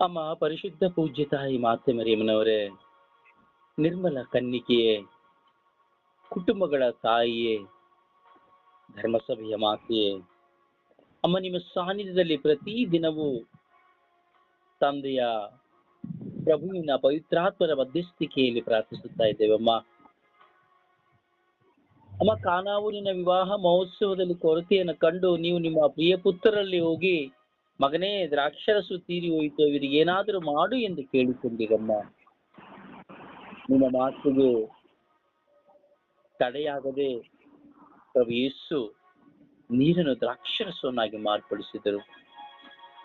ಅಮ್ಮ ಪರಿಶುದ್ಧ ಪೂಜ್ಯ ತಾಯಿ ಮಾತೆ ಮರಿಯಮ್ಮನವರೇ, ನಿರ್ಮಲ ಕನ್ನಿಕೆಯೇ, ಕುಟುಂಬಗಳ ತಾಯಿಯೇ, ಧರ್ಮಸಭೆಯ ಮಾತೆಯೇ, ಅಮ್ಮ ನಿಮ್ಮ ಸಾನ್ನಿಧ್ಯದಲ್ಲಿ ಪ್ರತಿ ದಿನವೂ ತಂದೆಯ ಪ್ರಭುವಿನ ಪವಿತ್ರಾತ್ಮರ ಮಧ್ಯಸ್ಥಿಕೆಯಲ್ಲಿ ಪ್ರಾರ್ಥಿಸುತ್ತಾ ಇದ್ದೇವೆ ಅಮ್ಮ. ಅಮ್ಮ ಕಾನಾವೂರಿನ ವಿವಾಹ ಮಹೋತ್ಸವದಲ್ಲಿ ಕೊರತೆಯನ್ನು ಕಂಡು ನೀವು ನಿಮ್ಮ ಪ್ರಿಯ ಪುತ್ರರಲ್ಲಿ ಹೋಗಿ ಮಗನೇ ದ್ರಾಕ್ಷರಸು ತೀರಿ ಹೋಯಿತು ಇವರಿಗೆ ಏನಾದರೂ ಮಾಡು ಎಂದು ಕೇಳಿಕೊಂಡಿರಮ್ಮ. ನಿಮ್ಮ ಮಾತಿಗೆ ತಡೆಯಾಗದೆ ಪ್ರಭು ಯೇಸು ನೀರನ್ನು ದ್ರಾಕ್ಷರಸವನ್ನಾಗಿ ಮಾರ್ಪಡಿಸಿದರು.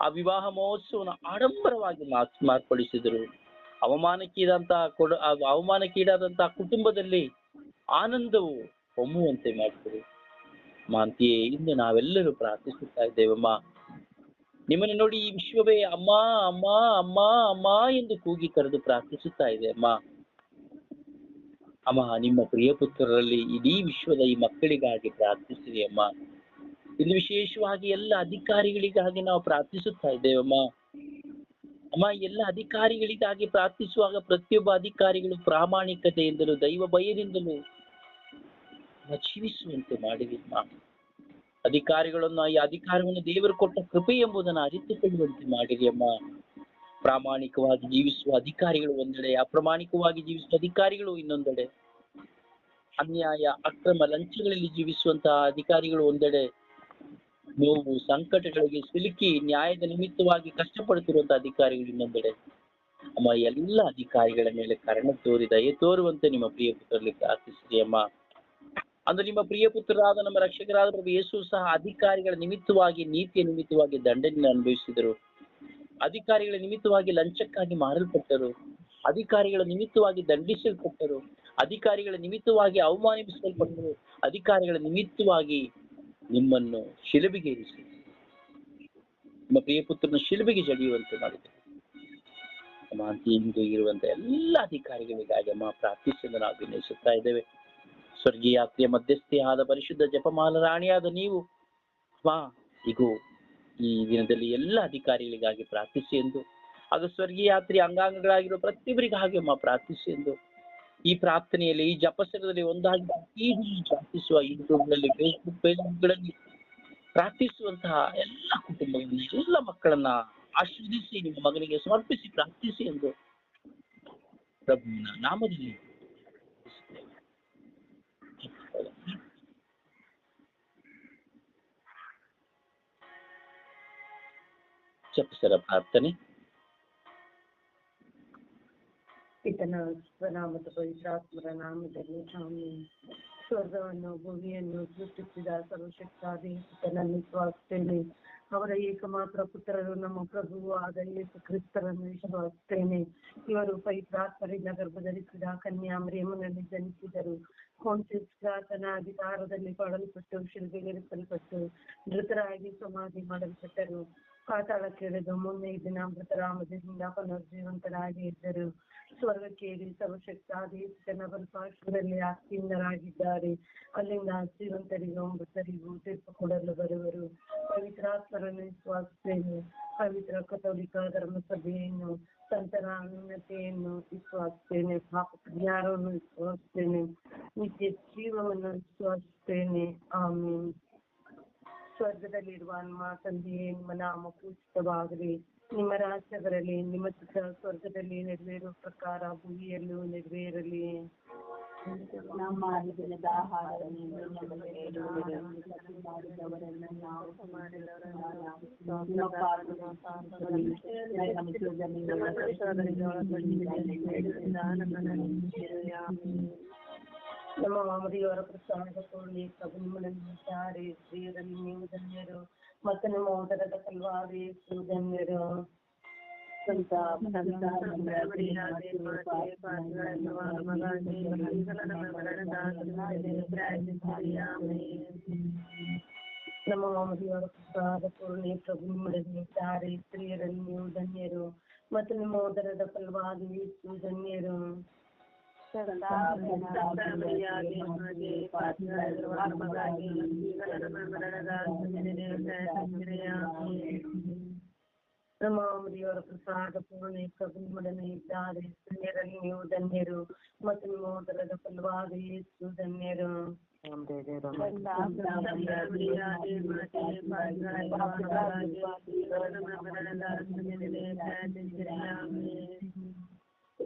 ಆ ವಿವಾಹ ಮಹೋತ್ಸವನ ಆಡಂಬರವಾಗಿ ಮಾರ್ಪಡಿಸಿದರು. ಅವಮಾನಕ್ಕೀಡಾದಂತಹ ಕೊಡ ಅವಮಾನಕ್ಕೀಡಾದಂತಹ ಕುಟುಂಬದಲ್ಲಿ ಆನಂದವು ಹೊಮ್ಮುವಂತೆ ಮಾಡಿದರು. ಮಾಂತಿಯೇ, ಇಂದು ನಾವೆಲ್ಲರೂ ಪ್ರಾರ್ಥಿಸುತ್ತಾ ಇದ್ದೇವಮ್ಮ. ನಿಮ್ಮನ್ನು ನೋಡಿ ಈ ವಿಶ್ವವೇ ಅಮ್ಮ ಅಮ್ಮ ಅಮ್ಮ ಅಮ್ಮ ಎಂದು ಕೂಗಿ ಕರೆದು ಪ್ರಾರ್ಥಿಸುತ್ತಾ ಇದೆ, ಅಮ್ಮ. ಅಮ್ಮ, ನಿಮ್ಮ ಪ್ರಿಯ ಪುತ್ರರಲ್ಲಿ ಇಡೀ ವಿಶ್ವದ ಈ ಮಕ್ಕಳಿಗಾಗಿ ಪ್ರಾರ್ಥಿಸಿರಿ, ಅಮ್ಮ. ಇಲ್ಲಿ ವಿಶೇಷವಾಗಿ ಎಲ್ಲ ಅಧಿಕಾರಿಗಳಿಗಾಗಿ ನಾವು ಪ್ರಾರ್ಥಿಸುತ್ತಾ ಇದ್ದೇವಮ್ಮ ಅಮ್ಮ. ಎಲ್ಲ ಅಧಿಕಾರಿಗಳಿಗಾಗಿ ಪ್ರಾರ್ಥಿಸುವಾಗ ಪ್ರತಿಯೊಬ್ಬ ಅಧಿಕಾರಿಗಳು ಪ್ರಾಮಾಣಿಕತೆಯಿಂದಲೂ ದೈವ ಭಯದಿಂದಲೂ ಜೀವಿಸುವಂತೆ ಮಾಡಿದಮ್ಮ ಅಧಿಕಾರಿಗಳನ್ನು, ಈ ಅಧಿಕಾರವನ್ನು ದೇವರು ಕೊಟ್ಟ ಕೃಪೆ ಎಂಬುದನ್ನು ಅರಿತುಕೊಳ್ಳುವಂತೆ ಮಾಡಿರಿ ಅಮ್ಮ. ಪ್ರಾಮಾಣಿಕವಾಗಿ ಜೀವಿಸುವ ಅಧಿಕಾರಿಗಳು ಒಂದೆಡೆ, ಅಪ್ರಾಮಾಣಿಕವಾಗಿ ಜೀವಿಸುವ ಅಧಿಕಾರಿಗಳು ಇನ್ನೊಂದೆಡೆ. ಅನ್ಯಾಯ, ಅಕ್ರಮ ಲಂಚಗಳಲ್ಲಿ ಜೀವಿಸುವಂತಹ ಅಧಿಕಾರಿಗಳು ಒಂದೆಡೆ. ನೋವು, ಸಂಕಟಗಳಿಗೆ ಸಿಲುಕಿ ನ್ಯಾಯದ ನಿಮಿತ್ತವಾಗಿ ಕಷ್ಟಪಡುತ್ತಿರುವಂತಹ ಅಧಿಕಾರಿಗಳು ಇನ್ನೊಂದೆಡೆ. ಅಮ್ಮ, ಎಲ್ಲ ಅಧಿಕಾರಿಗಳ ಮೇಲೆ ಕರಣ ತೋರಿ, ದಯೆ ತೋರುವಂತೆ ನಿಮ್ಮ ಪ್ರಿಯ ಪುತ್ರರಲ್ಲಿ ಪ್ರಾರ್ಥಿಸಿದೆ ಅಮ್ಮ. ಅಂದ್ರೆ ನಿಮ್ಮ ಪ್ರಿಯ ಪುತ್ರರಾದ ನಮ್ಮ ರಕ್ಷಕರಾದ ಪ್ರಭು ಯೇಸು ಸಹ ಅಧಿಕಾರಿಗಳ ನಿಮಿತ್ತವಾಗಿ, ನೀತಿಯ ನಿಮಿತ್ತವಾಗಿ ದಂಡನೆಯನ್ನು ಅನುಭವಿಸಿದರು. ಅಧಿಕಾರಿಗಳ ನಿಮಿತ್ತವಾಗಿ ಲಂಚಕ್ಕಾಗಿ ಮಾರಲ್ಪಟ್ಟರು. ಅಧಿಕಾರಿಗಳ ನಿಮಿತ್ತವಾಗಿ ದಂಡಿಸಲ್ಪಟ್ಟರು. ಅಧಿಕಾರಿಗಳ ನಿಮಿತ್ತವಾಗಿ ಅವಮಾನಿಸಲ್ಪಟ್ಟರು. ಅಧಿಕಾರಿಗಳ ನಿಮಿತ್ತವಾಗಿ ನಿಮ್ಮನ್ನು ಶಿಲುಬಿಗೆ ಇರಿಸಿ. ನಿಮ್ಮ ಪ್ರಿಯ ಪುತ್ರನ ಶಿಲುಬೆಗೆ ಜಡಿಯುವಂತೆ ಮಾಡಿದರು. ಅಮ್ಮ ಇರುವಂತಹ ಎಲ್ಲ ಅಧಿಕಾರಿಗಳಿಗಾಗಿ ಅಮ್ಮ ಪ್ರಾರ್ಥಿಸಿದ ನಾವು ವಿನಯಿಸುತ್ತಾ ಇದ್ದೇವೆ. ಸ್ವರ್ಗೀಯ ಮಧ್ಯಸ್ಥೆಯಾದ ಪರಿಶುದ್ಧ ಜಪಮಾಲ ರಾಣಿಯಾದ ನೀವು ಸ್ವಾ ಇಗೋ, ಈ ದಿನದಲ್ಲಿ ಎಲ್ಲ ಅಧಿಕಾರಿಗಳಿಗಾಗಿ ಪ್ರಾರ್ಥಿಸಿ ಎಂದು ಅದು ಸ್ವರ್ಗೀಯ ಅಂಗಾಂಗಗಳಾಗಿರೋ ಪ್ರತಿಯೊಬ್ಬರಿಗಾಗಿ ಅಮ್ಮ ಪ್ರಾರ್ಥಿಸಿ ಎಂದು, ಈ ಪ್ರಾರ್ಥನೆಯಲ್ಲಿ, ಈ ಜಪಸರದಲ್ಲಿ ಒಂದಾಗಿ ಪ್ರಾರ್ಥಿಸುವ ಯೂಟ್ಯೂಬ್ನಲ್ಲಿ ಫೇಸ್ಬುಕ್ ಫೇಸ್ಬುಕ್ಗಳಲ್ಲಿ ಪ್ರಾರ್ಥಿಸುವಂತಹ ಎಲ್ಲ ಕುಟುಂಬಗಳಲ್ಲಿ ಎಲ್ಲ ಮಕ್ಕಳನ್ನ ಆಶೀರ್ವದಿಸಿ, ನಿಮ್ಮ ಮಗನಿಗೆ ಸಮರ್ಪಿಸಿ ಪ್ರಾರ್ಥಿಸಿ ಎಂದು, ಪ್ರಭುವಿನ ನಾಮದಲ್ಲಿ ಜಪಸರ ಪ್ರಾರ್ಥನೆ. ಪಿತನ ಸ್ವನಾಮದ ಪವಿತ್ರಾತ್ಮರ ನಾಮದಲ್ಲಿ ಆಮೆನ್. ಸ್ವರ್ಗವನ್ನು, ಭೂಮಿಯನ್ನು ಸೃಷ್ಟಿಸಿದ ಸರ್ವಶಕ್ತಾದಿ ಪಿತನನ್ನು ವಿಶ್ವಾಸಿಸ್ತೇನೆ ಅವರ ಏಕಮಾತ್ರ ಪುತ್ರರು ನಮ್ಮ ಪ್ರಭುವು ಆದ ಯೇಸು ಕ್ರಿಸ್ತರನ್ನು ವಿಶ್ವಾಸಿಸ್ತೇನೆ ಇವರು ಪವಿತ್ರಾತ್ಮರಿಂದ ಗರ್ಭಧರಿಸಿದ ಕನ್ಯಾಮರಿಯಮ್ಮನಲ್ಲಿ ಜನಿಸಿದರು. ಪೊಂಟಿಸ್ ಪಿಲಾತನ ಅಧಿಕಾರದಲ್ಲಿ ಕೊಡಲ್ಪಟ್ಟು ಶಿಲ್ಪಿಗೇರಿಸಲ್ಪಟ್ಟು ಮೃತರಾಗಿ ಸಮಾಧಿ ಮಾಡಲ್ಪಟ್ಟರು. ಪಾತಾಳಕ್ಕಿಳಿದು ಮೊನ್ನೆ ದಿನ ಮೃತರಾಮದಿಂದ ಪುನರ್ಜೀವಂತರಾಗಿ ಇದ್ದರು. ಸ್ವರ್ಗಕ್ಕೇರಿ ಸರ್ವಶಕ್ತಾದಿ ಬಲ ಪಾರ್ಶ್ವದಲ್ಲಿ ಆಸ್ತಿಯಿಂದರಾಗಿದ್ದಾರೆ ಅಲ್ಲಿಂದ ಜೀವಂತರಿಗೂ ಮೃತರಿಗೂ ತೀರ್ಪು ಕೊಡಲು ಬರುವರು. ಪವಿತ್ರಾತ್ಮರನ್ನು ವಿಶ್ವಾಸಿಸ್ತೇನೆ ಪವಿತ್ರ ಕಥೋಲಿಕ ಧರ್ಮಸಭೆಯನ್ನು, ಸಂತರ ಅನ್ಯತೆಯನ್ನು ವಿಶ್ವಾಸಿಸ್ತೇನೆ ಪಾಪ ಜ್ಞಾನವನ್ನು ವಿಶ್ವಾಸಿಸ್ತೇನೆ ನಿತ್ಯ ಜೀವವನ್ನು ವಿಶ್ವಾಸಿಸ್ತೇನೆ ಆಮೇಲೆ ಸ್ವರ್ಗದಲ್ಲಿರುವ ನಮ್ಮ ತಂದೆಯೇ ನಿಮ್ಮ ನಾಮ ಪೂಜಿತವಾಗಲಿ. ನಿಮ್ಮ ರಾಜ್ಯ ಬರಲಿ ನಿಮ್ಮ ಚಿತ್ರ ಸ್ವರ್ಗದಲ್ಲಿ ನೆರವೇರುವ ಪ್ರಕಾರ ಭೂಮಿಯಲ್ಲೂ ನೆರವೇರಲಿ. ನಮ್ಮ ದಿನದ ಆಹಾರವನ್ನು नम हरिवर प्रसादतोले सगुणमनन्दारे श्रीरन्योदन्यरो मतनमोदरत कल्वारे सुदन्यरो नमो हरिवर प्रसादतोले सगुणमनन्दारे श्रीरन्योदन्यरो मतनमोदरत कल्वारे ಇದ್ದಾರೆ ಸ್ತ್ರೀಯರಲ್ಲಿ ನೀವು ಧನ್ಯರು ಮತ್ತು ನಿಮ್ಮ ಉದರದ ಫಲವಾದ ಯೇಸು ಧನ್ಯರು ಸಂತ ಸಂತ ನಮ್ಮ ಮಾಮರಿಯವರ ಪ್ರಸಾದ ಕೋಳಿ ಪ್ರಭು ನಿಮ್ಮನ್ನು ಇದ್ದಾರೆ ಸ್ತ್ರೀಯರಲ್ಲಿ ನೀವು ಧನ್ಯರು ಮತ್ತು ನಿಮ್ಮ ಉದರದ ಫಲವಾದ ಯೇಸು ಧನ್ಯರು ನಮ್ಮ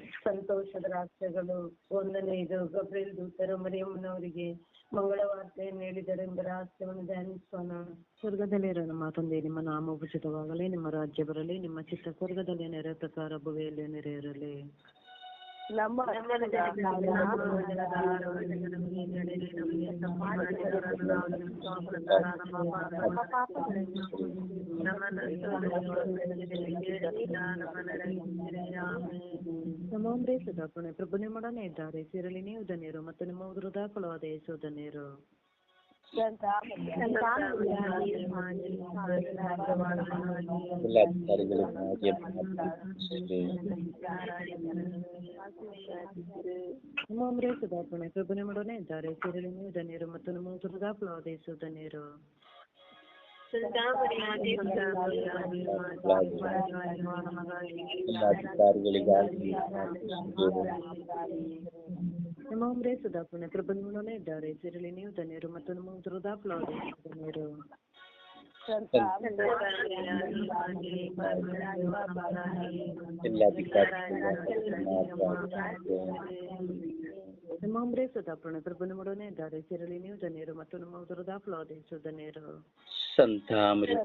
ಸಂತೋಷದ ರಾಷ್ಟ್ರಗಳು ಒಂದನೆಯದು ಗಬ್ರಿಲ್ ದೂತರು ಮರಿಯಮ್ಮನವರಿಗೆ ಮಂಗಳವಾರ್ತೆಯನ್ನು ಹೇಳಿದರೆಂಬ ರಾಷ್ಟ್ರವನ್ನು ಧ್ಯಾನಿಸೋಣ. ಸ್ವರ್ಗದಲ್ಲಿರೋ ನಮ್ಮ ತಂದೆ, ನಿಮ್ಮ ನಾಮ ಉಚಿತವಾಗಲಿ ನಿಮ್ಮ ರಾಜ್ಯ ಬರಲಿ, ನಿಮ್ಮ ಚಿತ್ತ ಸ್ವರ್ಗದಲ್ಲಿ ನೆರೆ ಪ್ರಕಾರ ಭುವಿಯಲ್ಲಿ ನಮ್ಮ ನಮ್ಮೊಂದೇ ಸದಾಪುಣೆ ಪ್ರಭು ನಿಮ್ಮೊಡನೆ ಇದ್ದಾರೆ ಸಿರಲಿ ನೀವು ಧನ್ಯರು ಮತ್ತು ನಿಮ್ಮ ಹೃದಯ ಫಲವಾದ ಯೇಸು ಧನ್ಯರು ಜಿಲ್ಲಾಧಿಕಾರಿಗಳಿಗೆ ನಮ್ಮೊಂದೇ ಸದಾಪಣೆ ಪ್ರಭು ನಿಮ್ಮೊಡನೆ ಇದ್ದಾರೆ ಸಿರಲಿ ನೀವು ಧನ್ಯರು ಮತ್ತು ನಿಮ್ಮ În m-am resudat până trebuie nu ne dă rețelele nu dă ne rămă tot m-am trudat plăde dă ne rău. તમામ રહેશે આપણે પ્રભુને મળો ને ધારે ચેરલી નહીં તો નેરો મતો નો મતો દા ફ્લો દે છો ધ નેરો સંતામરી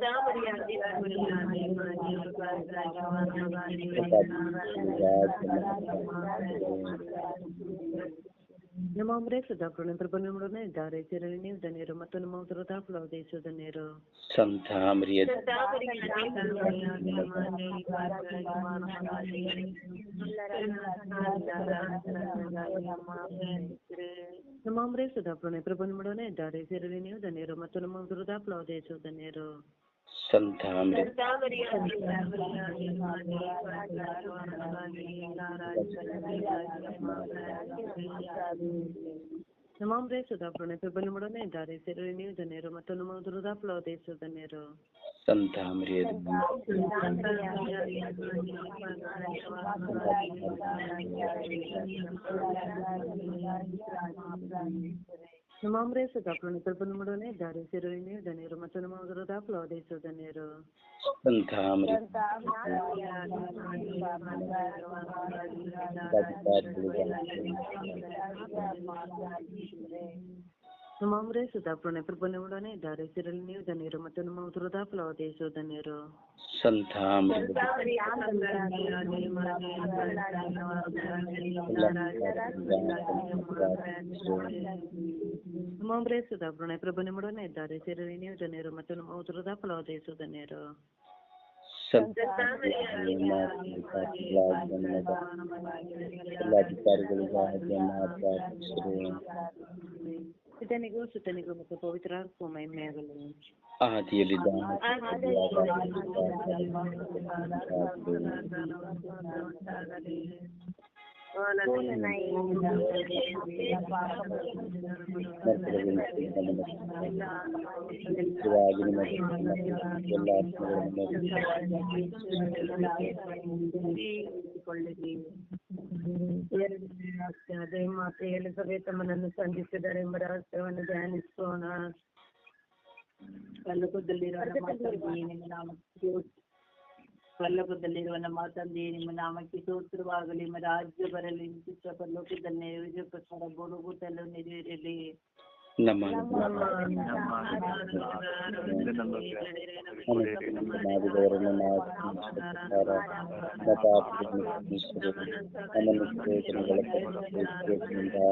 સંતામરી Nama ombre să da prune întrebările numărul ne dare cerere ne da nero matan mă utro da aplaude să da nero santam rie Nama ombre să da prune întrebările numărul ne dare cerere ne da nero matan mă utro da aplaude să da nero ನಮ್ಮ ಒಮ್ರೆ ಸದಾಪುಣ್ಯ ಪ್ರಭು ನಿಮ್ಮೊಡನೆ ಇದ್ದಾರೆ ಸಿರಲಿ ನೀವು ಧನ್ಯರು ಮತ್ತು ನಮ್ಮ ಉದುರದ ಫಲವಾದ ಯೇಸು ಧನ್ಯರು ಸಂತ ಮರಿಯ Nombre se da plano por número ne dare cero ne danero matano magro da plode so danero. Santamri. Santamri. ಸದಾಪುಣ್ಯ ಪ್ರಭು ನಿಮ್ಮೊಡನೆ ಇದ್ದಾರೆ ಸಿರಲಿ ನೀವು ಧನ್ಯರು ಮತ್ತು ನಮ್ಮ ಉದುರದ ಫಲವಾದ ಯೇಸು ಧನ್ಯರು ಸಂತ ಮರಿ ನಮ್ಮ ಒಮ್ರೆ ಸದಾಪುಣ್ಯ ಪ್ರಭು ನಿಮ್ಮೊಡನೆ ಇದ್ದಾರೆ ಸಿರಲಿ ನೀವು ಧನ್ಯರು ಮತ್ತು ನಮ್ಮ ಉದುರದ Συντενικό, συντενικό με το πόβιτρα, ακόμα η μέγαλο. Α, τι ελίδα. கொள்ளுகிறேன் ಅದೇ ಮಾತು ಎಲಿಸಬೇತ್ ಅಮ್ಮನನ್ನು ಸಂಧಿಸಿದರೆ ಎಂಬ ರಹಸ್ಯವನ್ನು ಧ್ಯಾನಿಸೋಣ ಪಲ್ಲಕದಲ್ಲಿರುವ ನಮ್ಮ ತಂದೆಯೇ ನಿಮ್ಮ ನಾಮಕ್ಕೆ ಪಲ್ಲಕದಲ್ಲಿರುವ ನಮ್ಮ ತಂದೆಯೇ ನಿಮ್ಮ ನಾಮಕ್ಕೆ ಸ್ತೋತ್ರವಾಗಲಿ ನಿಮ್ಮ ರಾಜ್ಯ ಬರಲಿ ನಿಮ್ಮ ಚಿತ್ತ ಪರಲೋಕದಲ್ಲಿ ವಿಜಯ ಪ್ರಕಾರ ಗೋಲಗುತ್ತಲು ನೆರವೇರಲಿ ನಮ್ಮ ಮಾಡಿದವರನ್ನು ನಾವು ನಮ್ಮನ್ನು ಪ್ರಯೋಜನಗಳ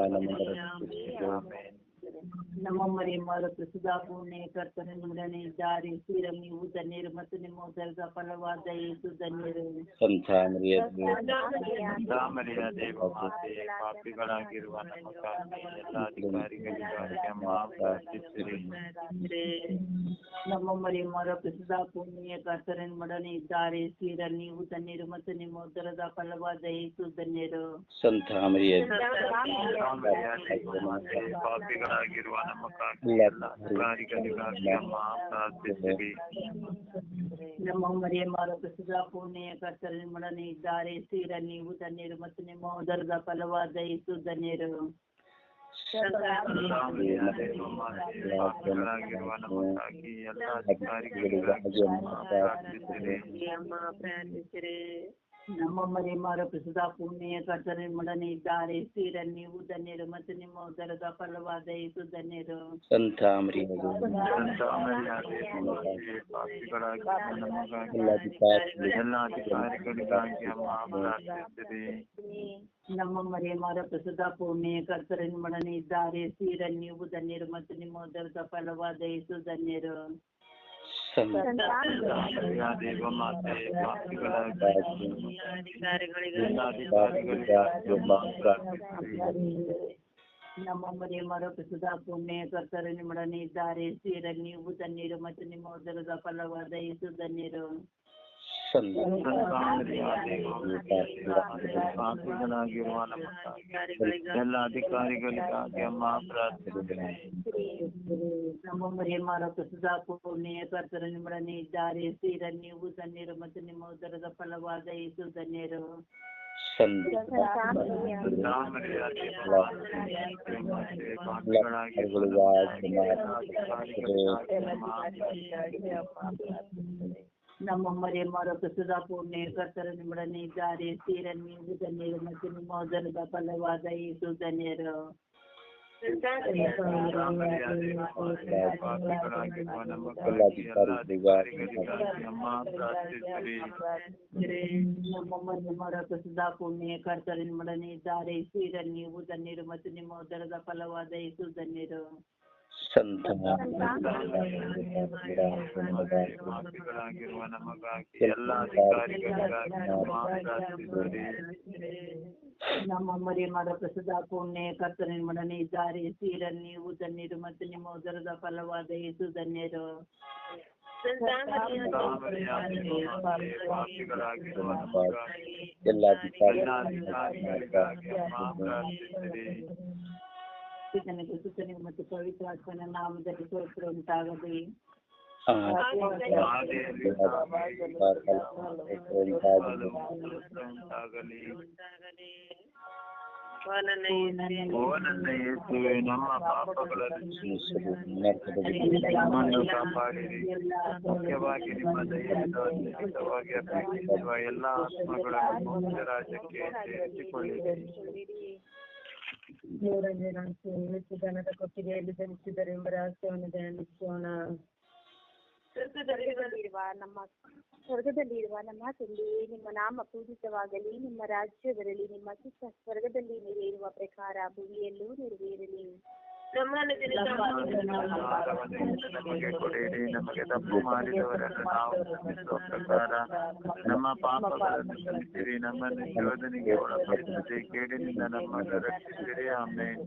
ನಮ್ಮನ್ನು ನಮ್ಮ ಮರಿಯಮ್ಮರ ಪ್ರಸಿದ್ಧ ಕರ್ತನೆ ಮಡನೆ ನಿಮ್ಮೊಡನೆ ದಾರಿ ಸೀರ ನೀವು ಧನ್ಯರು ಮತ್ತು ನಿಮ್ಮ ಉದರದ ಫಲವಾದ ಏಸು ಧನ್ಯರು ಮರಿಯೇ ಮರಿಯ ಪಾಪಿಗಳಾಗಿರುವ ನಮ್ಮ ಎಲ್ಲ ನಮ್ಮ ಅಮ್ಮ ಪ್ರಾರ್ಥಿಸಿರಿ ಸುಧಾ ಪೂರ್ಣೆಯ ಕರ್ತನೆ ಪುಣ್ಯ ಕರ್ತನ ನಿಮ್ಮೊಡನೆ ಇದ್ದಾರೆ ಸೀರ ನೀವು ಧನ್ಯರು ಮತ್ತು ನಿಮ್ಮ ಉದರದ ಫಲವಾದ ಏಸು ಧನ್ಯರು ಸಂತ ಮರಿಯೇ ಮರಿಯ गिरवाना मकान बारिक निकास का माँ प्रार्थी सेवी नमो मरिये मारो कसुदा पुण्य कसल मणने दारे सिर नीवु दनेर मतने मोह दर्द पलवा दयसु दनेर गिरवाना मकान की अल्लाह ಎಲ್ಲ ಅಧಿಕಾರಿಗಳಿಗಾಗಿ ಅಮ್ಮ ಪ್ರಾರ್ಥಿಸಿರಿ ನಮ್ಮ ಮರಿಯಮ್ಮರ ಪ್ರಸಿದ್ಧ ಪುಣ್ಯ ಕರ್ತನ ನಿಮ್ಮೊಡನೆ ಇದ್ದಾರೆ ಸ್ತ್ರೀಯರಲ್ಲಿ ನೀವು ಧನ್ಯರು ಮತ್ತು ನಿಮ್ಮ ಉದರದ ಫಲವಾದ ಯೇಸು ಧನ್ಯರು ಸಂತ ಮರಿಯೇ ಸಂತ ಮರಿಯ ದೇವ ಮಾತೆ ಪಾಪಿಗಳಾಗಿರುವ ನಮಗಾಗಿ ಎಲ್ಲ ಅಧಿಕಾರಿಗಳಿಗಾಗಿ ಅಮ್ಮ ಪ್ರಾರ್ಥಿಸಿರಿ ನಮ್ಮ ಮರಿಯಮ್ಮರ ಪ್ರಸಿದ್ಧ ಪುಣ್ಯ ಕರ್ತನ ನಿಮ್ಮೊಡನೆ ಇದ್ದಾರೆ ಸ್ತ್ರೀಯರಲ್ಲಿ ನೀವು ಧನ್ಯರು ಮತ್ತು ನಿಮ್ಮ ಉದರದ ಫಲವಾದ ಯೇಸು ಧನ್ಯರು ಸಂತ ಮನೆ ನಮ್ಮ ಮರಿಯಮ್ಮರ ಪ್ರಸಿದ್ಧ ಪುಣ್ಯ ಕರ್ತರು ನಿಮ್ಮೊಡನೆ ಇದ್ದಾರೆ. ಸ್ತ್ರೀಯರಲ್ಲಿ ನೀವು ಧನ್ಯರು ಮತ್ತು ನಿಮ್ಮ ಉದರದ ಫಲವಾದ ಯೇಸು ಧನ್ಯರು ಪಾಪಿಗಳಾಗಿರುವ ನಮಗಾಗಿ ಎಲ್ಲ ಅಧಿಕಾರಿಗಳಿಗಾಗಿ ಅಮ್ಮ ಪ್ರಾರ್ಥಿಸಿರಿ ನಮ್ಮ ಮರಿಯಮ್ಮರ ಪ್ರಸಿದ್ಧ ಪುಣ್ಯ ಕರ್ತರು ನಿಮ್ಮೊಡನೆ ಇದ್ದಾರೆ ಸ್ತ್ರೀಯರಲ್ಲಿ ನೀವು ಧನ್ಯರು ಮತ್ತು ನಿಮ್ಮ ಉದರದ ಫಲವಾದ ಯೇಸು ಧನ್ಯರು ಸಂತ ಸಂತಾನರಿಯ ದೇವ ಮಾತೆ ಪಾಪಿಗಳಾಗಿರುವ ಅಧಿಕಾರಿಗಳಿಗಾಗಿ ಅಮ್ಮ ಪ್ರಾರ್ಥಿಸಿರಿ ನಮ್ಮ ಮರಿಯಮ್ಮರ ಪ್ರಸಿದ್ಧ ಪುಣ್ಯ ಕರ್ತರು ನಿಮ್ಮೊಡನೆ ಇದ್ದಾರೆ ಸ್ತ್ರೀಯರಲ್ಲಿ ನೀವು ಧನ್ಯರು ಮತ್ತು ನಿಮ್ಮ ಉದರದ ಫಲವಾದ ಯೇಸು ಧನ್ಯರು ಸಂತಾನರಿಯ ದೇವ ಮಾತೆ ಪಾಪಿಗಳಾಗಿರುವ ನಮಗಾಗಿ ಎಲ್ಲ ಅಧಿಕಾರಿಗಳಿಗಾಗಿ ಅಮ್ಮ ಪ್ರಾರ್ಥಿಸಿರಿ ನಮ್ಮ ಮರಿಯಮ್ಮರ ಪ್ರಸಿದ್ಧ ಪುಣ್ಯ ಕರ್ತರು ನಿಮ್ಮೊಡನೆ ಇದ್ದಾರೆ ಸ್ತ್ರೀಯರಲ್ಲಿ ನೀವು ಧನ್ಯರು ಮತ್ತು ನಿಮ್ಮ ಉದರದ ಫಲವಾದ ಯೇಸು ಧನ್ಯರು ಸಂತ ಪಾಪಿಗಳಾಗಿರುವ ನಮಗಾಗಿ ಎಲ್ಲ ಅಧಿಕಾರಿಗಳಿಗಾಗಿ ಅಮ್ಮ ಪ್ರಾರ್ಥಿಸಿರಿ ನಮ್ಮ ಮರಿಯಮ್ಮರ ಪ್ರಸಿದ್ಧ ಪುಣ್ಯ ಕರ್ತರು ನಿಮ್ಮೊಡನೆ ಇದ್ದಾರೆ ಸ್ತ್ರೀಯರಲ್ಲಿ ನೀವು ಧನ್ಯರು ಮತ್ತು ನಿಮ್ಮ ಉದರದ ಫಲವಾದ ಯೇಸು ಧನ್ಯರು ಸಂತಾನರಿಯ ದೇವ ಮಾತೆ ಪಾಪಿಗಳಾಗಿರುವ ನಮಗಾಗಿ ಎಲ್ಲ ಎಲ್ಲ ಅಧಿಕಾರಿಗಳಿಗಾಗಿ ಅಮ್ಮ ಪ್ರಾರ್ಥಿಸಿರಿ ಪಿತನಿಗೂ ಸುತನಿಗೂ ಮತ್ತು ಪವಿತ್ರಾತ್ಮನ ನಾಮದಲ್ಲಿ ಸ್ತೋತ್ರ ಉಂಟಾಗಲಿ ಆದಿಯಲ್ಲಿ ಉಂಟಾಗಲಿ ಓ ನನ್ನ ಯೇಸುವೆ ನಮ್ಮ ಪಾಪಗಳನ್ನು ನಮ್ಮನ್ನು ಕಾಪಾಡಿರಿ ಮುಖ್ಯವಾಗಿ ನಿಮ್ಮ ದಯೆಯಿಂದ ಅತ್ಯಂತವಾಗಿ ಅಪೇಕ್ಷಿಸುವ ಎಲ್ಲ ಆತ್ಮಗಳನ್ನು ಮೋಕ್ಷ ರಾಜ್ಯಕ್ಕೆ ಸೇರಿಸಿಕೊಳ್ಳಿರಿ ಮೂರನೇ ರಹಸ್ಯ ಹೆಚ್ಚು ಕೊಟ್ಟಿಗೆಯಲ್ಲಿ ಕೊಟ್ಟಿಗೆಯಲ್ಲಿ ಧರಿಸಿದರೆಂಬ ರಹಸ್ಯವನ್ನು ಧ್ಯಾನಿಸೋಣ ಸ್ವರ್ಗದಲ್ಲಿರುವ ನಮ್ಮ ಸ್ವರ್ಗದಲ್ಲಿರುವ ನಮ್ಮ ತಂದೆಯೇ ನಿಮ್ಮ ನಾಮ ಪೂಜಿತವಾಗಲಿ, ನಿಮ್ಮ ರಾಜ್ಯ ಬರಲಿ, ನಿಮ್ಮ ಚಿತ್ತ ಸ್ವರ್ಗದಲ್ಲಿ ನೆರವೇರುವ ಪ್ರಕಾರ ಭೂಮಿಯಲ್ಲೂ ನೆರವೇರಲಿ. ನಮಗೆ ಕೊಡಿರಿ ನಮಗೆ ತಪ್ಪು ಮಾಡಿದವರನ್ನು ನಾವು ಕ್ಷಮಿಸುವ ಪ್ರಕಾರ ನಮ್ಮ ಪಾಪಗಳನ್ನು ಕ್ಷಮಿಸಿರಿ, ನಮ್ಮನ್ನು ಶೋಧನೆಗೆ ಒಳಪಡಿಸದೆ ಕೇಡಿನಿಂದ ನಮ್ಮನ್ನು ರಕ್ಷಿಸಿರಿ. ಆಮೇಲೆ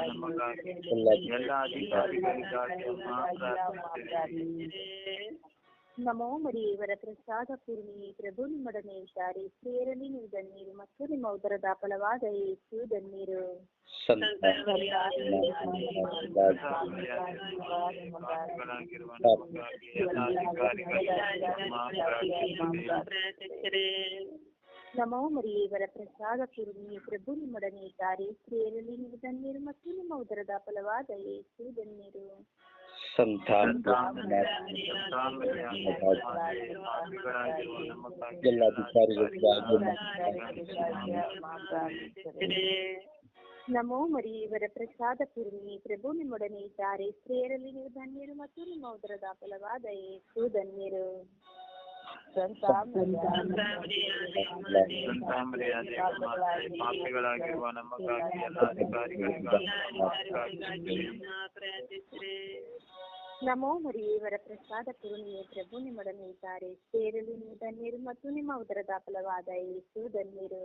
ಎಲ್ಲ ಅಧಿಕಾರಿಗಳಿಗಾಗಿ ಅಮ್ಮ ಪ್ರಾರ್ಥಿಸಿರಿ ನಮೋ ಮರಿಯೇವರ ಪ್ರಸಾದ ಪೂರ್ಣಿ ಪ್ರಭು ನಿಮ್ಮೊಡನೆ ಇದ್ದಾರೆ ಸ್ತ್ರೀಯರಲ್ಲಿ ನೀವು ಧನ್ಯರು ಮತ್ತು ನಿಮ್ಮ ಉದರದ ಫಲವಾದ ಯೇಸು ಧನ್ಯರು ಸಂತ ನಮೋ ಮರಿಯೇವರ ಪ್ರಸಾದ ಪೂರ್ಣಿ ಪ್ರಭು ನಿಮ್ಮೊಡನೆ ಇದ್ದಾರೆ. ಸ್ತ್ರೀಯರಲ್ಲಿ ನೀವು ಧನ್ಯರು ಮತ್ತು ನಿಮ್ಮ ಉದರದ ಫಲವಾದ ಯೇಸು ಧನ್ಯರು. ಎಲ್ಲ ಅಧಿಕಾರಿಗಳಿಗಾಗಿ ನಮೋ ಮರಿ ಇವರ ಪ್ರಸಾದ ಪೂರ್ಣಿ ಪ್ರಭು ನಿಮ್ಮೊಡನೆ ಇದ್ದಾರೆ. ಸ್ತ್ರೀಯರಲ್ಲಿ ನೀವು ಧನ್ಯರು ಮತ್ತು ನಿಮ್ಮ ಉದರದ ಫಲವಾದ ಯೇಸು ಧನ್ಯರು. ನಮೋ ಮರಿಯೇ ವರ ಪ್ರಸಾದ ಪೂರ್ಣಿಯೇ ಪ್ರಭು ನಿಮ್ಮೊಡನೆ ಇದ್ದಾರೆ ಸ್ತ್ರೀಯರಲ್ಲಿ ನೀವು ಧನ್ಯರು ಮತ್ತು ನಿಮ್ಮ ಉದರದ ಫಲವಾದ ಯೇಸು ಧನ್ಯರು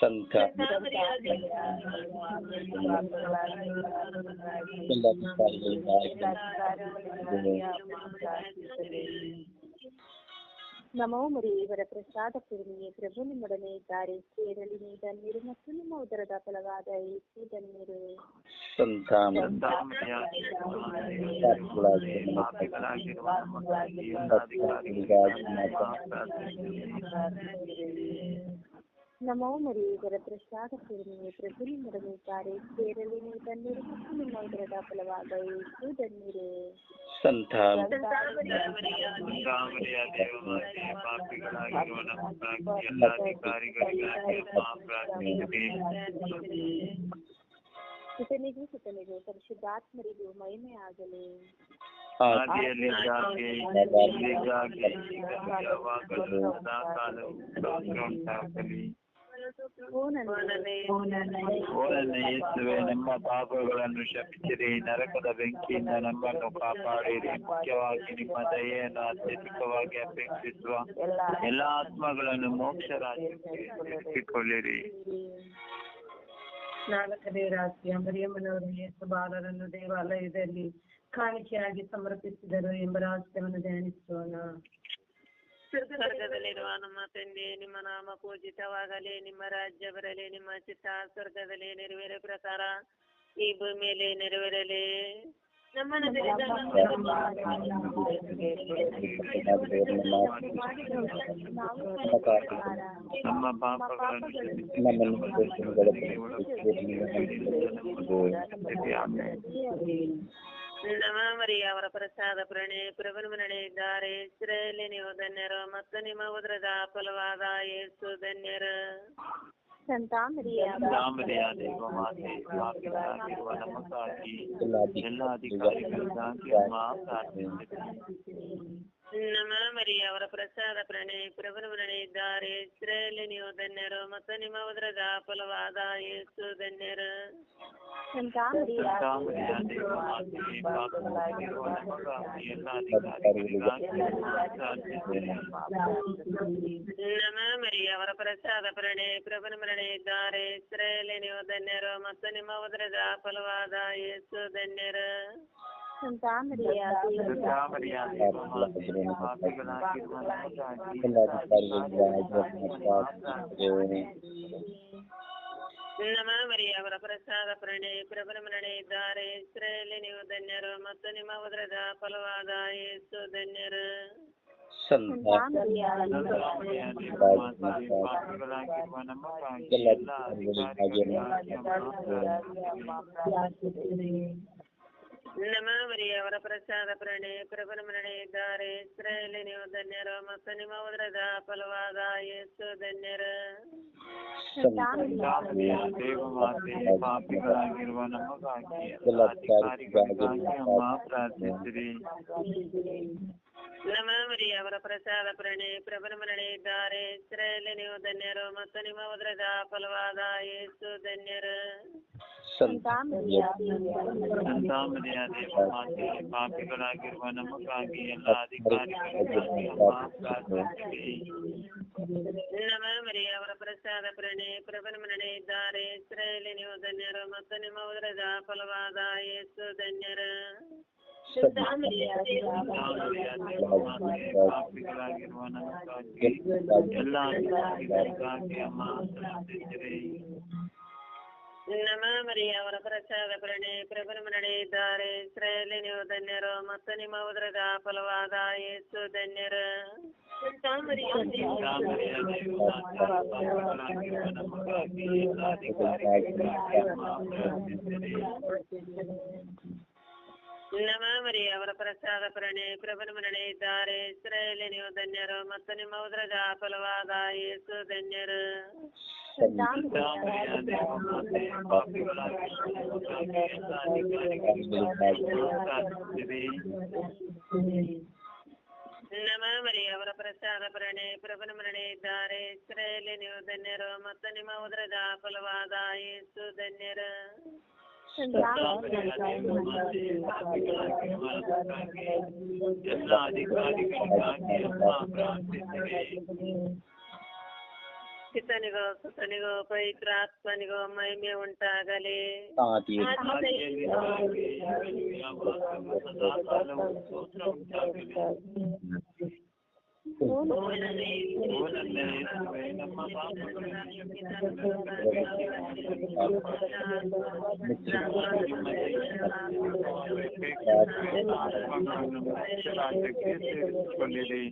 ಸಂತ ಎಲ್ಲ ನಮೋ ಮರಿಯೇ ವರ ಪ್ರಸಾದ ಪೂರ್ಣಿಯೇ ಪ್ರಭು ನಿಮ್ಮೊಡನೆ ಇದ್ದಾರೆ ಸ್ತ್ರೀಯರಲ್ಲಿ ನೀವು ಧನ್ಯರು ಮತ್ತು ನಿಮ್ಮ ಉದರದ ಫಲವಾದ ಯೇಸು ಧನ್ಯರು ಸಂತ ಪಾಪಿಗಳಾಗಿರುವ ನಮಗಾಗಿ ಎಲ್ಲ ಅಧಿಕಾರಿಗಳಿಗಾಗಿ ನಮೋ ಮರಿಯೇ ವರ ಪ್ರಸಾದ ಪೂರ್ಣಿಯೇ ಪ್ರಭು ನಿಮ್ಮೊಡನೆ ಇದ್ದಾರೆ ಸ್ತ್ರೀಯರಲ್ಲಿ ನೀವು ಧನ್ಯರು ಮತ್ತು ನಿಮ್ಮ ಉದರದ ಫಲವಾದ ಯೇಸು ಧನ್ಯರು ಸಂತ ಸಂತಾಮರಿಯ ದೇವಮಾತೆ ಪಾಪಿಗಳಾಗಿರುವ ನಮಗಾಗಿ ಎಲ್ಲ ಅಧಿಕಾರಿಗಳಿಗಾಗಿ ಅಮ್ಮ ಪ್ರಾರ್ಥಿಸಿರಿ ಸುತನಿಗೂ ಸುತನಿಗೂ ಪರಿಶುದ್ಧಾತ್ಮರಿಗೂ ಮಹಿಮೆ ಆಗಲಿ ಆದಿಯಲ್ಲಿದ್ದಾಗೆ ಯೇಸುವೆ ನಮ್ಮ ಪಾಪಗಳನ್ನು ಶಪಿಸಿರಿ ನರಕದ ಬೆಂಕಿಯಿಂದ ನಮ್ಮನ್ನು ಕಾಪಾಡಿರಿ. ಮುಖ್ಯವಾಗಿ ನಿಮ್ಮ ದಯೆಯನ್ನು ಅತ್ಯಧಿಕವಾಗಿ ಅಪೇಕ್ಷಿಸುವ ಎಲ್ಲ ಆತ್ಮಗಳನ್ನು ಮೋಕ್ಷ ರಾಜ್ಯಕ್ಕೆ ಸೇರಿಸಿಕೊಳ್ಳಿರಿ ನಾಲ್ಕನೇ ರಾತ್ರಿ ಮರಿಯಮ್ಮನವರು ಯೇಸು ಬಾಲರನ್ನು ದೇವಾಲಯದಲ್ಲಿ ಕಾಣಿಕೆಯಾಗಿ ಸಮರ್ಪಿಸಿದರು ಎಂಬ ರಹಸ್ಯವನ್ನು ಧ್ಯಾನಿಸೋಣ. ಸ್ವರ್ಗದಲ್ಲಿರುವ ನಮ್ಮ ತಂದೆ ನಿಮ್ಮ ನಾಮ ಪೂಜಿತವಾಗಲಿ ನಿಮ್ಮ ರಾಜ್ಯ ಬರಲಿ ನಿಮ್ಮ ಚಿತ್ತ ಸ್ವರ್ಗದಲ್ಲಿ ನೆರವೇರ ಪ್ರಕಾರ ಈ ಭೂಮಿಯಲ್ಲಿ ನೆರವೇರಲಿ. ನಮ್ಮನ್ನು ಬಿಡಿದ ನಮ್ಮ ಪಾಪಗಳನ್ನು ಕ್ಷಮಿಸಿ ನಮ್ಮನ್ನು ನಮ್ಮ ಮರಿಯ ಅವರ ಪ್ರಸಾದ ಪ್ರಣೆ ಪ್ರಭುಮರಣೆ ಇದ್ದಾರೆ. ಇಸ್ರೇಲಿ ನೀವು ಧನ್ಯರು ಮತ್ತು ನಿಮ್ಮ ಉದ್ರದ ಫಲವಾದ ಯೇಸು ಧನ್ಯರು. ಎಲ್ಲ ಅಧಿಕಾರಿಗಳಿಗಾಗಿ ನಮ್ಮ ಮರಿಯ ಅವರ ಪ್ರಸಾದ ಪ್ರಣೆ ಪ್ರಭುಮರಣೆ ಇದ್ದಾರೆ. ಇಸ್ರೇಲಿ ನೀವು ಧನ್ಯರು ಮತ್ತು ನಿಮ್ಮ ಉದರದ ಫಲವಾದ ಯೇಸು ಧನ್ಯರು. ಮರಿಯ ನಮ್ಮ ಅವರ ಪ್ರಸಾದ ಪ್ರಣೆ ಪ್ರಭುನ ಮರಣೆ ಇದ್ದಾರೆ. ಇಸ್ರೇಲಿ ನೀವು ಧನ್ಯರು ಮತ್ತು ನಿಮ್ಮ ಉದರದ ಫಲವಾದ ಯೇಸು ಧನ್ಯರು. ಸಂತ ಮರಿಯ ರಾಮರಿಯ ದೇವಮಾತೆ ಪಾಪಿಗಳಾಗಿರುವ ನಮಗಾಗಿ ಎಲ್ಲ ಅಧಿಕಾರಿಗಳಿಗಾಗಿ ಪ್ರಾರ್ಥಿಸುತ್ತೇವೆ ನಮ್ಮ ಮರಿಯ ಅವರ ಪ್ರಸಾದ ಪ್ರಣೆ ಪ್ರಭುನ ಮರಣೆ ಇದ್ದಾರೆ ಇಸ್ರೇಲಿ ನೀವು ಧನ್ಯರು ಮತ್ತು ನಿಮ್ಮ ಉದರದ ಫಲವಾದ ಯೇಸು ಧನ್ಯರು ಸಂತ ರಾಮರಿಯ ದೇವಮಾತೆ ಪಾಪಿಗಳಾಗಿರುವ ನಮಗಾಗಿ ಎಲ್ಲ ನಮ್ಮ ಅವರ ಪ್ರಸಾದ ಪ್ರಣೆ ಪ್ರಭುನ ಮರಣೆ ಇದ್ದಾರೆ ಇಸ್ರೇಲಿ ನೀವು ಧನ್ಯರು ಮತ್ತು ನಿಮ್ಮ ಉದ್ರದ ಫಲವಾದ ಯೇಸು ಧನ್ಯರು. ಪಾಪಿಗಳಾಗಿರುವ ನಮಗಾಗಿ ಪ್ರಾರ್ಥಿಸಿರಿ. ನಮ್ಮ ಮರಿಯ ಅವರ ಪ್ರಸಾದ ಪ್ರಣೆ ಪ್ರಭುನ ಮರಣೆ ಇದ್ದಾರೆ. ಇಸ್ರೇಲಿ ನೀವು ಧನ್ಯರು ಮತ್ತು ನಿಮ್ಮ ಉದ್ರದ ಫಲವಾದ ಯೇಸು ಧನ್ಯರು. ಪಾಪಿಗಳಾಗಿರುವ ನಮಗಾಗಿ ಎಲ್ಲ ನಮ ಮರಿ ಅವರ ಪ್ರಸಾದ ಪ್ರಣೆ ಪ್ರಭನ ಮರಣೆ ಇದ್ದಾರೆ. ಇಸ್ರಾಯೇಲಿ ನೀವು ಧನ್ಯರು ಮತ್ತು ನಿಮ್ಮ ಉದ್ರದ ಫಲವಾದ ಯೇಸು ಧನ್ಯರು. ಸಂತಾಮರಿಯ ದೇವ ಮಾತೆ ಪಾಪಿಗಳಾಗಿರುವ ನಮಗಾಗಿ ಎಲ್ಲ ಅಧಿಕಾರಿಗಳಿಗಾಗಿ ಅಮ್ಮ ಪ್ರಾರ್ಥಿಸಿರಿ ನಮ ಮರಿಯ ಅವರ ಪ್ರಸಾದ ಪ್ರಣೆ ಪ್ರಭನ ಮರಣೆ ಇದ್ದಾರೆ ಇಸ್ರಾಯೇಲಿ ನೀವು ಧನ್ಯರು ಮತ್ತು ನಿಮ್ಮ ಉದರದ ಫಲವಾದ ಯೇಸು ಧನ್ಯರು ಸಂತಾಮರಿಯ ಸಂತಾಮರಿಯ ದೇವ ಮಾತೆ ಪಾಪಿಗಳಾಗಿರುವ ನಮಗಾಗಿ ಎಲ್ಲ ಅಧಿಕಾರಿಗಳಿಗಾಗಿ ಅಮ್ಮ ಪ್ರಾರ್ಥಿಸಿರಿ ನಮ ಮರಿಯ ಅವರ ಪ್ರಸಾದ ಪ್ರಣೆ ಪ್ರಭನ ಮರಣೆ ಇದ್ದಾರೆ. ಇಸ್ರಾಯೇಲಿ ನೀವು ಧನ್ಯರು ಮತ್ತು ನಿಮ್ಮ ಉದರದ ಫಲವಾದ ಯೇಸು ಧನ್ಯರು. ಸಂತಾಮರಿಯ ದೇವ ಮಾತೆ ಪಾಪಿಗಳಾಗಿರುವ ನಮಗಾಗಿ ಎಲ್ಲ ಅಧಿಕಾರಿಗಳಿಗಾಗಿ ಅಮ್ಮ ಪ್ರಾರ್ಥಿಸಿರಿ ನಮ ಮರಿಯ ಅವರ ಪ್ರಸಾದ ಪ್ರಣೆ ಪ್ರಭನ ಮರಣೆ ಇದ್ದಾರೆ. ಇಸ್ರಾಯೇಲಿ ನೀವು ಧನ್ಯರು ಮತ್ತು ನಿಮ್ಮ ಉದರದ ಫಲವಾದ ಯೇಸು ಧನ್ಯರು. ಸಂತಾಮರಿಯ ದೇವ ಮಾತೆ ಪಾಪಿಗಳಾಗಿರುವ ನಮಗಾಗಿ ಎಲ್ಲ ಅಧಿಕಾರಿಗಳಿಗಾಗಿ ಅಮ್ಮ ಪ್ರಾರ್ಥಿಸಿರಿ ಪಿತನಿಗೋ ಸುತನಿಗೋ ಪವಿತ್ರಾತ್ಮನಿಗೋ ಮಹಿಮೆ ಉಂಟಾಗಲಿ ಆದಿಯಲ್ಲಿ ಆದಿಯಲ್ಲಿ ಹಾಗೆ ಈಗಲೂ ಯಾವಾಗಲೂ ಸದಾಕಾಲವೂ ಸ್ತೋತ್ರ ಉಂಟಾಗಲಿ. ಸೇರಿಸಿಕೊಳ್ಳಿರಿ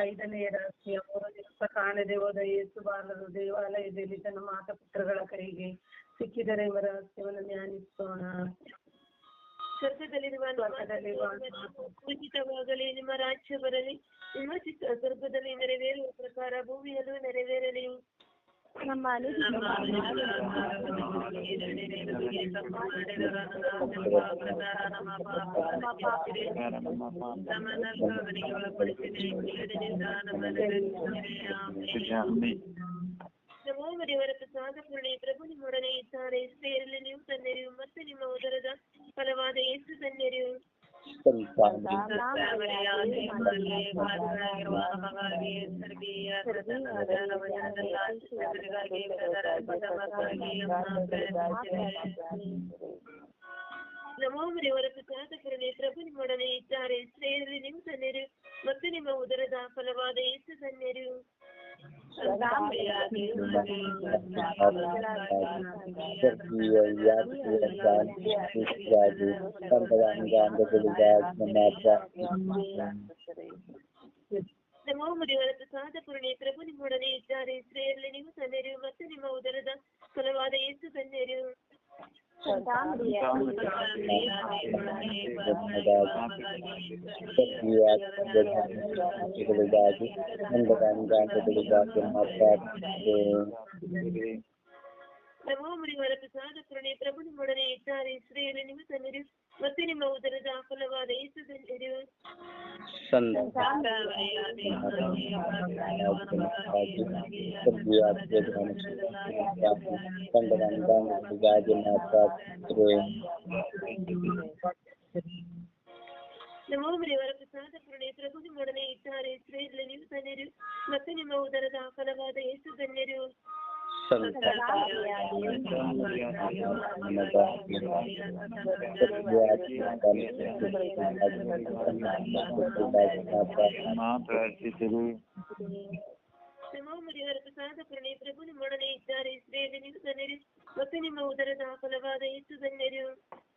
ಐದನೆಯ ರಾಶಿಯ ದಿವಸ ಕಾಣದೆ ಹೋದ ಯೇಸು ಬಾಲರು ದೇವಾಲಯದಲ್ಲಿ ತನ್ನ ಮಾತಪುತ್ರಗಳ ಕೈಗೆ ಸಿಕ್ಕಿದರೆ ಎಂಬ ರಹಸ್ಯವನ್ನು ಧ್ಯಾನಿಸೋಣ. ಸ್ವರ್ಗದಲ್ಲಿರುವ ಪೂಜಿತವಾಗಲಿ ನಿಮ್ಮ ರಾಜ್ಯ ಬರಲಿ ನಿಮ್ಮ ಚಿತ್ತ ಸ್ವರ್ಗದಲ್ಲಿ ನೆರವೇರುವ ಪ್ರಕಾರ ಭೂಮಿಯಲ್ಲೂ ನೆರವೇರಲಿ ನಮ್ಮ. ನಮೋ ಮರಿಯವರ ಪ್ರಸಾದ ಪೂರ್ಣೆ ಪ್ರಭು ನಿಮ್ಮೊಡನೆ ಇದ್ದಾರೆ ಸ್ತ್ರೀಯರಲ್ಲಿ ನೀವು ಧನ್ಯರು ಮತ್ತೆ ನಿಮ್ಮ ಉದರದ ಫಲವಾದ ಯೇಸು ಧನ್ಯರು ಸಂತಾಮರಿಯ ಭಾಗರಾಗಿರುವ ನಮಗಾಗಿ ಸ್ವರ್ಗೀಯ ಸದನದ ನಮ್ಮ ಜನರೆಲ್ಲ ಆಶೀರ್ವಾದಗಳಿಗಾಗಿ ಪ್ರಧಾನವಾಗಿ ನಮೋ ಮರಿಯವರ ಪ್ರಸಾದ ಕರುಣೆ ಪ್ರಭು ನಿಮ್ಮೊಡನೆ ಇದ್ದಾರೆ ಸ್ತ್ರೀಯರಲ್ಲಿ ನೀವು ಧನ್ಯರು ಮತ್ತು ನಿಮ್ಮ ಉದರದ ಫಲವಾದ ಯೇಸು ಧನ್ಯರು ಸ್ವರ್ಗೀಯ ಯಾತ್ರೆಯ ಶಾಂತಿಗಾಗಿ ಸಂಗದಾಂಗಾಂಗಗಳಿಗಾಗಿ ಮಾತ್ರ ನಮೋ ಮರಿಯವರ ಪ್ರಸಾದ ಪೂರ್ಣೆ ಪ್ರಭು ನಿಮ್ಮೊಡನೆ ಇದ್ದಾರೆ ಸ್ತ್ರೀಯರಲ್ಲಿ ನೀವು ಧನ್ಯರು ಮತ್ತು ನಿಮ್ಮ ಉದರದ ಫಲವಾದ ಯೇಸು ಧನ್ಯರು ಸ್ವರ್ಗೀಯ ಶಾಂತಿಗಳಿಗಾಗಿ ಸಂಗದಾಂಗಾಂಗಗಳಿಗಾಗಿ ಮಾತ್ರ ನಮೋ ಮುರಿವರ ಪ್ರಸಾದ ಕರುಣೆ ಪ್ರಭು ನಿಮ್ಮೊಡನೆ ಇದ್ದಾರೆ ಸ್ತ್ರೀಯರಲ್ಲಿ ನೀವು ಧನ್ಯರು ಮತ್ತು ನಿಮ್ಮ ಉದರದ ಫಲವಾದ ಯೇಸು ಧನ್ಯರು ಸಂಗದಾಂಗಾಂಗಗಳಿಗಾಗಿ ಮಾತ್ರ ನಮೋ ಮುರಿವರ ಪ್ರಸಾದ ಕರುಣೆ ಪ್ರಭು ನಿಮ್ಮೊಡನೆ ಇದ್ದಾರೆ ಸ್ತ್ರೀಯರಲ್ಲಿ ನೀವು ಧನ್ಯರು ಮತ್ತು ನಿಮ್ಮ ಉದರದ ಫಲವಾದ ಯೇಸು ಧನ್ಯರು ಪ್ರಾರ್ಥಿಸಿರಿ ನಮೋ ಮುರಿವರ ಪ್ರಸಾದ ಕರುಣೆ ಪ್ರಭು ನಿಮ್ಮೊಡನೆ ಇದ್ದಾರೆ ಸ್ತ್ರೀಯರಲ್ಲಿ ನೀವು ಧನ್ಯರು ಮತ್ತು ನಿಮ್ಮ ಉದರದ ಫಲವಾದ ಯೇಸು ಧನ್ಯರು ಸಂಗದಾಂಗಾಂಗಗಳಿಗಾಗಿ ಮಾತ್ರ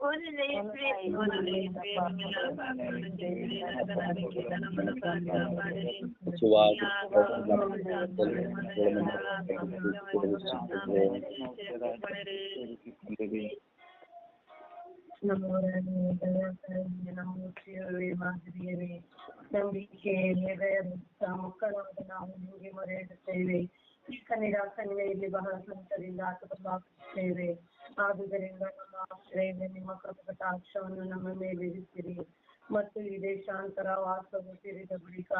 ಸರಿಗೂ ಪೈಕಾತ್ಮರಿಗೂ ಮಹಿಮೆ ಆಗಲಿ ಆದಿಯಲ್ಲಿ ಯಾವಾಗಲೂ ಸದಾಕಾಲ ಉಂಟಾಗಲಿ ಆಗಲಿ ಓ ನನ್ನ ಯೇಸುವೇ, ಓ ನನ್ನ ಯೇಸುವೇ, ನಿಮ್ಮೆಲ್ಲ ಪಾಪಗಳನ್ನು ಕ್ಷಮಿಸಿರಿ, ನರಕದ ಬೆಂಕಿಯಿಂದ ನಮ್ಮನ್ನು ಕಾಪಾಡಿರಿ. ನಿಜವಾಗಿ ನಮ್ಮವರನ್ನು ದಯಾಕರಣ್ಯ ನಮ್ಮ ಮುಖ್ಯವೇ ಮಾದರಿಯವೇ ನಂಬಿಕೆ ನಿರ್ಭಯದ ಮಕ್ಕಳಾದ ನಾವು ನಿಮಗೆ ಮೊರೆ ಇಡುತ್ತೇವೆ ಈ ಕನ್ನಿರ ಕನ್ಯೆಯಲ್ಲಿ ಬಹಳ ಸಂತರಿಂದ ಆತುತ್ತೇವೆ ಆದುದರಿಂದ ನಮ್ಮ ಆಶ್ರಯದ ನಿಮ್ಮ ಕೃಪಕಟಾಕ್ಷವನ್ನು ನಮ್ಮ ಮೇಲೆ ಇರಿಸಿರಿ ಮತ್ತು ಈ ದೇಶಾಂತರ ವಾಸವು ಸೇರಿದ ಬಳಿಕ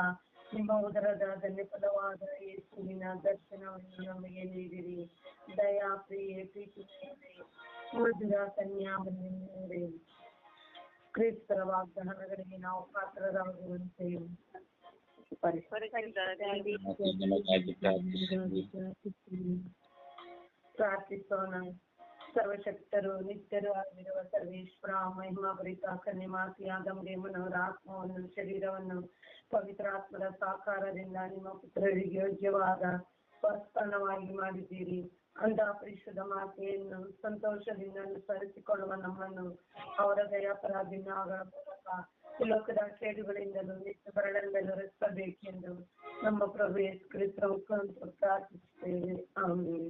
ನಿಮ್ಮ ಉದರದ ಧನ್ಯಫಲವಾದ ಯೇಸುವಿನ ದರ್ಶನವನ್ನು ನಮಗೆ ನೀಡಿರಿ ದಯಾ ಪ್ರಿಯೆ ಪ್ರೀತಿ ಮಧುರ ಕನ್ಯಾಮರಿಯವರೇ ಕ್ರಿಸ್ತರ ವಾಗ್ದಾನಗಳಿಗೆ ನಾವು ಪಾತ್ರರಾಗುವಂತೆ ಮತ್ತು ನಮಗಾಗಿ ಪ್ರಾರ್ಥಿಸಿರಿ. ಪ್ರಾರ್ಥಿಸೋಣ ಸರ್ವಶಕ್ತರು ನಿತ್ಯರು ಆಗಿರುವ ಸರ್ವೇಶ್ವರ ಮಹಿಮಾಭರಿತ ಕನ್ಯಮಾತಿಯಾದ ಮನವರ ಆತ್ಮವನ್ನು, ಶರೀರವನ್ನು ಪವಿತ್ರಾತ್ಮದ ಸಾಕಾರದಿಂದ ನಿಮ್ಮ ಪುತ್ರರಿಗೆ ಯೋಗ್ಯವಾದ ಸ್ವಸ್ಥಾನವಾಗಿ ಮಾಡಿದ್ದೀರಿ. ಅಂತ ಪರಿಶುದ್ಧ ಮಾತೆಯನ್ನು ಸಂತೋಷದಿಂದ ಅನುಸರಿಸಿಕೊಳ್ಳುವ ನಮ್ಮನ್ನು ಅವರ ದಯಾಪರಾಧಿನಾಗಳ ಮೂಲಕ ಈ ಲೋಕದ ಕೇಡುಗಳಿಂದಲೂ ನಿತ್ಯ ಬರಳಿಂದಲೂ ರಕ್ಷಿಸಬೇಕೆಂದು ನಮ್ಮ ಪ್ರಭು ಯೇಸು ಕ್ರಿಸ್ತ ಪ್ರಾರ್ಥಿಸುತ್ತೇವೆ. ಆಮೇಲೆ